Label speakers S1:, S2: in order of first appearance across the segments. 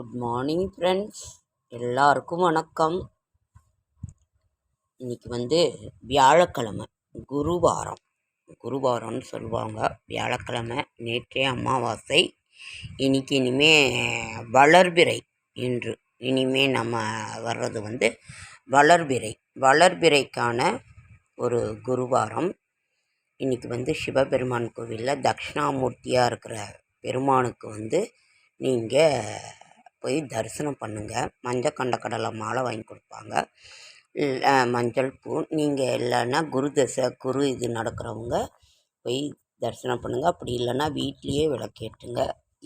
S1: Good morning friends எல்லாருக்கும் வணக்கம். இன்னைக்கு வந்து வியாழக்கிழமை குருவாரம். குருவாரம்னு சொல்லுவாங்க. வியாழக்கிழமை நேற்றே அமாவாசை. இன்னைக்கு இனிமே வளர்பிறை இன்று. இனிமே நம்ம வர்றது வந்து வளர்பிறை. வளர்பிறைக்கான ஒரு குருவாரம். இன்னைக்கு வந்து சிவபெருமான் கோவிலில் தட்சிணாமூர்த்தியாக இருக்கிற பெருமானுக்கு வந்து நீங்கள் போய் தரிசனம் பண்ணுங்கள் மஞ்சள் கண்ட கடலை மாலை வாங்கி கொடுப்பாங்க. மஞ்சள் பூ. நீங்கள் இல்லைன்னா குரு தசை குரு இது நடக்கிறவங்க போய் தரிசனம் பண்ணுங்கள் அப்படி இல்லைன்னா வீட்லேயே விளக்கேற்றுங்க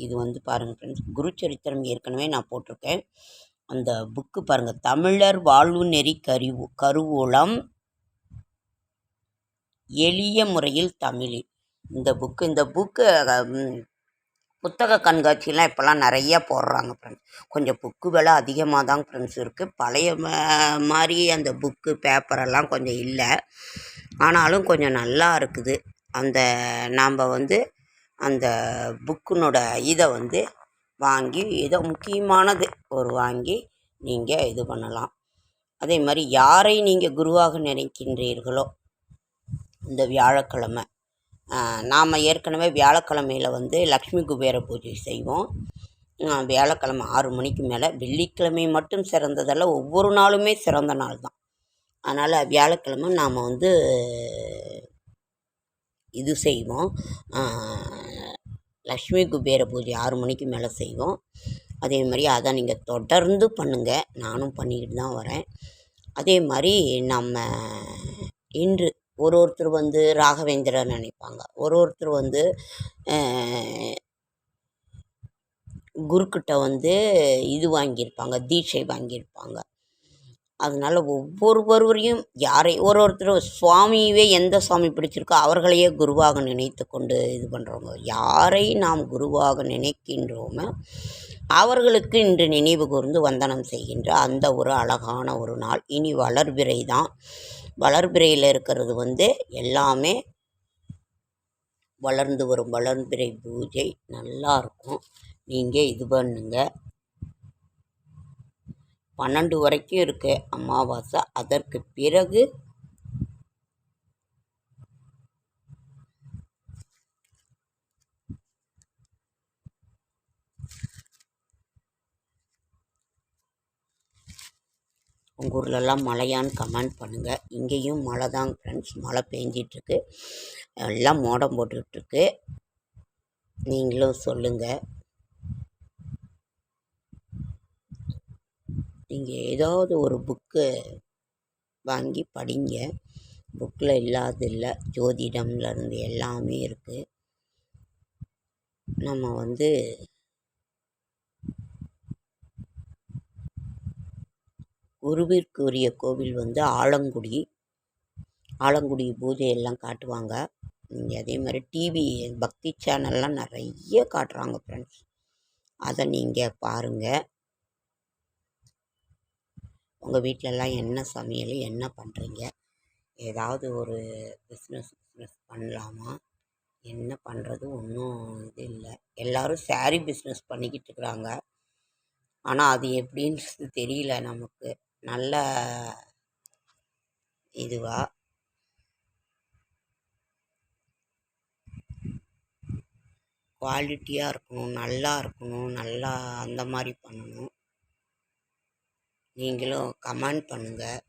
S1: இது வந்து பாருங்கள் ஃப்ரெண்ட்ஸ் குரு சரித்திரம் ஏற்கனவே நான் போட்டிருக்கேன். அந்த புக்கு பாருங்கள் தமிழர் வாழ்வு நெறி கருவு கருவூலம். எளிய முறையில் தமிழில் இந்த புக்கு இந்த புக்கு புத்தக கண்காட்சியெலாம் இப்போல்லாம் நிறையா போடுறாங்க ஃப்ரெண்ட்ஸ் கொஞ்சம் புக்கு விலை அதிகமாக தான் ஃப்ரெண்ட்ஸ் இருக்குது பழைய மாதிரி அந்த புக்கு பேப்பரெல்லாம் கொஞ்சம் இல்லை. ஆனாலும் கொஞ்சம் நல்லா இருக்குது. அந்த நாம் வந்து அந்த புக்குனோட இதை வந்து வாங்கி ஏதோ முக்கியமானது ஒரு வாங்கி நீங்கள் இது பண்ணலாம். அதே மாதிரி யாரை நீங்கள் குருவாக நினைக்கின்றீர்களோ இந்த வியாழக்கிழமை நாம் ஏற்கனவே வியாழக்கிழமையில் வந்து லக்ஷ்மி குபேர பூஜை செய்வோம். வியாழக்கிழமை ஆறு மணிக்கு மேலே. வெள்ளிக்கிழமை மட்டும் சிறந்ததல்ல ஒவ்வொரு நாளுமே சிறந்த நாள் தான். அதனால் வியாழக்கிழமை நாம் வந்து இது செய்வோம். லக்ஷ்மி குபேர பூஜை ஆறு மணிக்கு மேலே செய்வோம். அதே மாதிரி அதை நீங்கள் தொடர்ந்து பண்ணுங்கள் நானும் பண்ணிக்கிட்டு தான் வரேன். அதே மாதிரி நம்ம இன்று ஒரு ஒருத்தர் வந்து ராகவேந்திரன் நினைப்பாங்க. ஒரு ஒருத்தர் வந்து குருக்கிட்ட வந்து இது வாங்கியிருப்பாங்க தீட்சை வாங்கியிருப்பாங்க. அதனால் ஒவ்வொருவரையும் யாரை ஒரு ஒருத்தர் சுவாமியவே எந்த சுவாமி பிடிச்சிருக்கோ அவர்களையே குருவாக நினைத்து கொண்டு இது பண்ணுறவங்க யாரை நாம் குருவாக நினைக்கின்றோமோ அவர்களுக்கு இன்று நினைவு கூர்ந்து வந்தனம் செய்கின்ற அந்த ஒரு அழகான ஒரு நாள். இனி வளர்பிறை தான். வளர்பிறையில் இருக்கிறது வந்து எல்லாமே வளர்ந்து வரும் வளர்பிறை பூஜை. நல்லாயிருக்கும் நீங்கள் இது பண்ணுங்கள் பன்னெண்டு வரைக்கும் இருக்கு. அமாவாசை அதற்கு பிறகு உங்கள் ஊர்லெல்லாம் மழையான்னு கமெண்ட் பண்ணுங்கள் இங்கேயும் மழை தான் ஃப்ரெண்ட்ஸ் மழை பெஞ்சிட்ருக்கு. எல்லாம் மோடம் போட்டுட்ருக்கு நீங்களும் சொல்லுங்கள் நீங்கள் ஏதாவது ஒரு புக்கு வாங்கி படிங்க. புக்கில் இல்லாத இல்லை. ஜோதிடம்லேருந்து எல்லாமே இருக்குது நம்ம வந்து குருவிற்குரிய கோவில் வந்து ஆலங்குடி. ஆலங்குடி பூஜை எல்லாம் காட்டுவாங்க. நீங்கள் அதே மாதிரி டிவி பக்தி சேனல்லாம் நிறைய காட்டுறாங்க ஃப்ரெண்ட்ஸ் அதை நீங்கள் பாருங்கள் உங்கள் வீட்டிலலாம் என்ன சமையல் என்ன பண்ணுறீங்க ஏதாவது ஒரு பிஸ்னஸ் பிஸ்னஸ் பண்ணலாமா? என்ன பண்ணுறது ஒன்றும் இது இல்லை. எல்லோரும் சேரீ பிஸ்னஸ் பண்ணிக்கிட்டு இருக்கிறாங்க. ஆனால் அது எப்படின்றது தெரியல நமக்கு. நல்ல இதுவா? குவாலிட்டியாக இருக்கணும் நல்லா இருக்கணும் நல்லா அந்த மாதிரி பண்ணணும். நீங்களும் கமெண்ட் பண்ணுங்கள்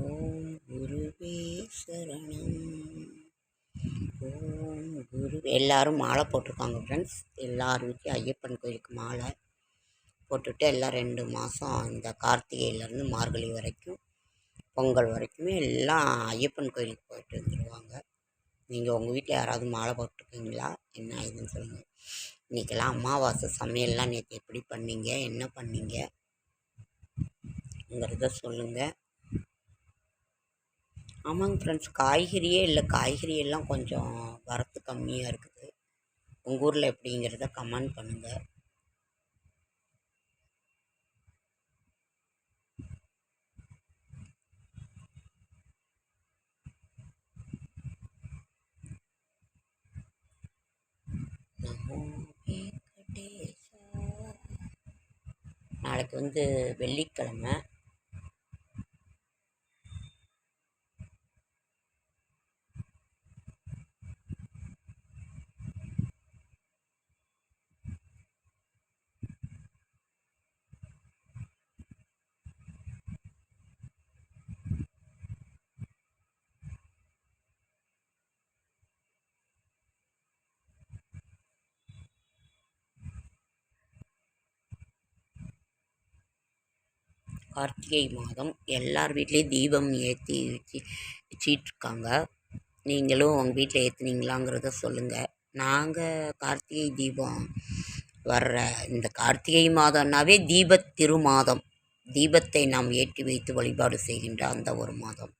S1: ஓம் குருவே சரணம். ஓம் குரு எல்லாரும் மாலை போட்டிருக்காங்க ஃப்ரெண்ட்ஸ் எல்லார் வீட்லையும் ஐயப்பன் கோயிலுக்கு மாலை போட்டுட்டு எல்லாம் ரெண்டு மாதம் இந்த கார்த்திகையிலேருந்து மார்கழி வரைக்கும் பொங்கல் வரைக்குமே எல்லாம் ஐயப்பன் கோயிலுக்கு போயிட்டு வந்துடுவாங்க நீங்கள் உங்கள் வீட்டில் யாராவது மாலை போட்டிருக்கீங்களா? என்ன ஆகுதுன்னு சொல்லுங்கள் இன்றைக்கெல்லாம் அமாவாசை சமையல்லாம் நேற்று எப்படி பண்ணீங்க? என்ன பண்ணீங்கிறத சொல்லுங்கள் ஆமாங்க ஃப்ரெண்ட்ஸ் காய்கறியே இல்லை. காய்கறி எல்லாம் கொஞ்சம் வரத்து கம்மியாக இருக்குது. உங்கள் ஊரில் எப்படிங்கிறத கமெண்ட் பண்ணுங்கள் நாளைக்கு வந்து வெள்ளிக்கிழமை. கார்த்திகை மாதம் எல்லார் வீட்லேயும் தீபம் ஏற்றி வச்சு வச்சிட்ருக்காங்க நீங்களும் உங்கள் வீட்டில் ஏற்றுனீங்களாங்கிறத சொல்லுங்கள் நாங்கள் கார்த்திகை தீபம் வர்ற இந்த கார்த்திகை மாதம்னாவே தீபத் திருமாதம். தீபத்தை நாம் ஏற்றி வைத்து வழிபாடு செய்கின்ற அந்த ஒரு மாதம்.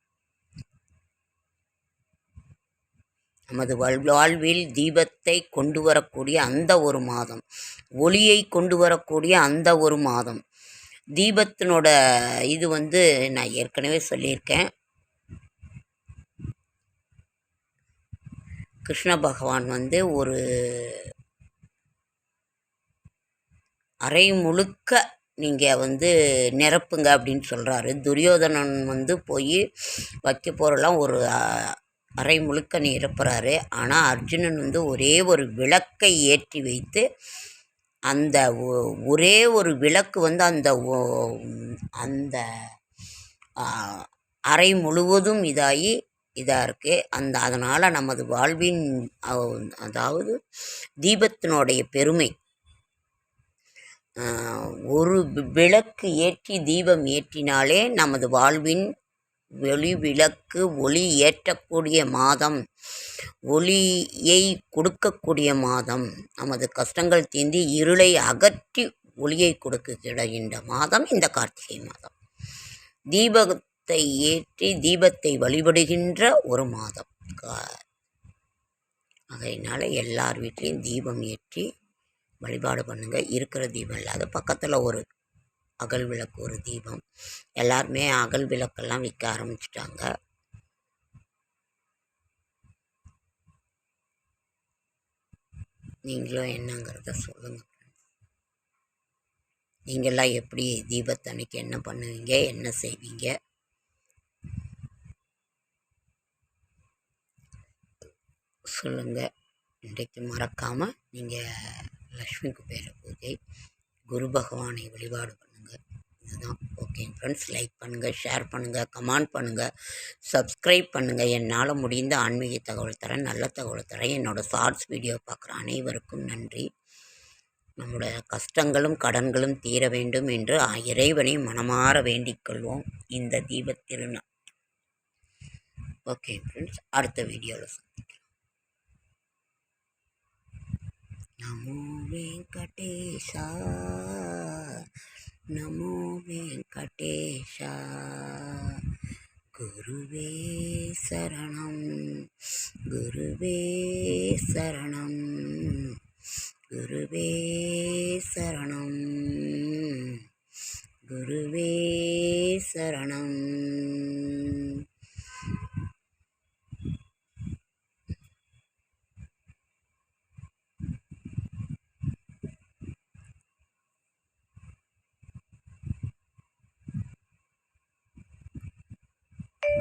S1: நமது வாழ்வில் தீபத்தை கொண்டு வரக்கூடிய அந்த ஒரு மாதம். ஒளியை கொண்டு வரக்கூடிய அந்த ஒரு மாதம். தீபத்தினோட இது வந்து நான் ஏற்கனவே சொல்லியிருக்கேன். கிருஷ்ண பகவான் வந்து ஒரு அரை முழுக்க நீங்கள் வந்து நிரப்புங்க அப்படின்னு சொல்கிறாரு துரியோதனன் வந்து போய் வைக்க போகிறலாம் ஒரு அரை முழுக்க நிரப்புறாரு. ஆனால் அர்ஜுனன் வந்து ஒரே ஒரு விளக்கை ஏற்றி வைத்து அந்த ஒ- ஒரே ஒரு விளக்கு வந்து அந்த அந்த அறை முழுவதும் இதாகி இதாக இருக்குது அந்த அதனால் நமது வாழ்வின் அதாவது தீபத்தினுடைய பெருமை. ஒரு விளக்கு ஏற்றி தீபம் ஏற்றினாலே நமது வாழ்வின் ஒளி விளக்கு ஒளி ஏற்றக்கூடிய மாதம் ஒளியை கொடுக்கக்கூடிய மாதம். நமது கஷ்டங்கள் தீர்ந்து இருளை அகற்றி ஒளியை கொடுக்கின்ற மாதம் இந்த கார்த்திகை மாதம். தீபத்தை ஏற்றி தீபத்தை வழிபடுகின்ற ஒரு மாதம். கா- எல்லார் வீட்லேயும் தீபம் ஏற்றி வழிபாடு பண்ணுங்கள் இருக்கிற தீபம் இல்லாத பக்கத்தில் ஒரு அகல் விளக்கு ஒரு தீபம். எல்லாருமே அகல் விளக்கெல்லாம் விற்க ஆரம்பிச்சிட்டாங்க. நீங்களும் என்னங்கிறத சொல்லுங்கள் நீங்கள்லாம் எப்படி தீபத்தன்னைக்கு என்ன பண்ணுவீங்க? என்ன செய்வீங்க? சொல்லுங்கள் இன்றைக்கு மறக்காமல் நீங்கள் லக்ஷ்மி குபேர பூஜை குரு பகவானை வழிபாடு இதுதான் ஓகே ஃப்ரெண்ட்ஸ் லைக் பண்ணுங்கள் ஷேர் பண்ணுங்கள் கமெண்ட் பண்ணுங்கள் சப்ஸ்கிரைப் பண்ணுங்கள் என்னால் முடிந்த ஆன்மீக தகவல் தரேன் நல்ல தகவல் தரேன். என்னோடய ஷார்ட்ஸ் வீடியோ பார்க்குற அனைவருக்கும் நன்றி. நம்முடைய கஷ்டங்களும் கடன்களும் தீர வேண்டும் என்று இறைவனை மனமாற வேண்டிக் கொள்வோம் இந்த தீபத் திருநாள். ஓகே ஃப்ரெண்ட்ஸ் அடுத்த வீடியோவில் சந்திக்கலாம். நமோ வெங்கடேஷா நமோ வெங்கடேஷா குருவே சரணம் குருவே சரணம் குருவே சரணம் குருவே சரணம்